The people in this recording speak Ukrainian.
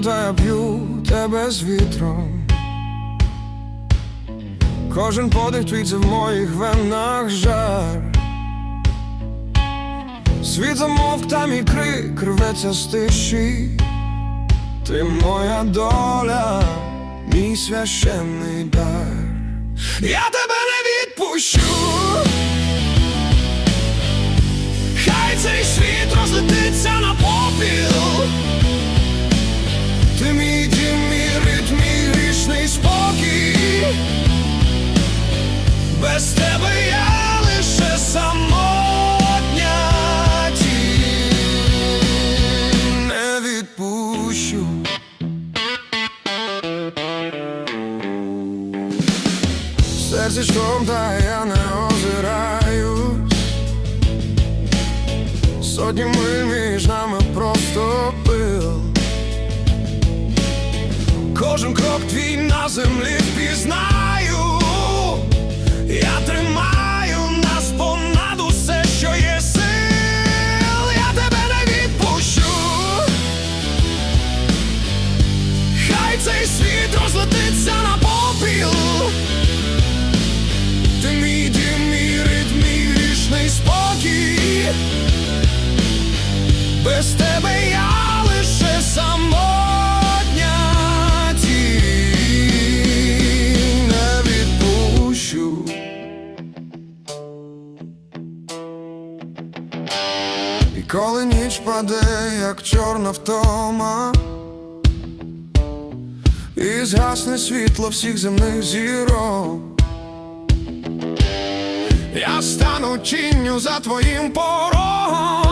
та я п'ю тебе з вітром. Кожен подих твій це в моїх венах жар. Світ замовк, та мій крик рветься з тиші. Ти моя доля, мій священний дар. Я тебе не відпущу. Серці да я не озираюсь. Сотні миль між нами просто пил. Кожен крок твій на землі впізнаю. Я тримаю Без тебе я лише самотня тінь не відпущу. І коли ніч паде, як чорна втома, і згасне світло всіх земних зірок. Я стану тінню за твоїм порогом.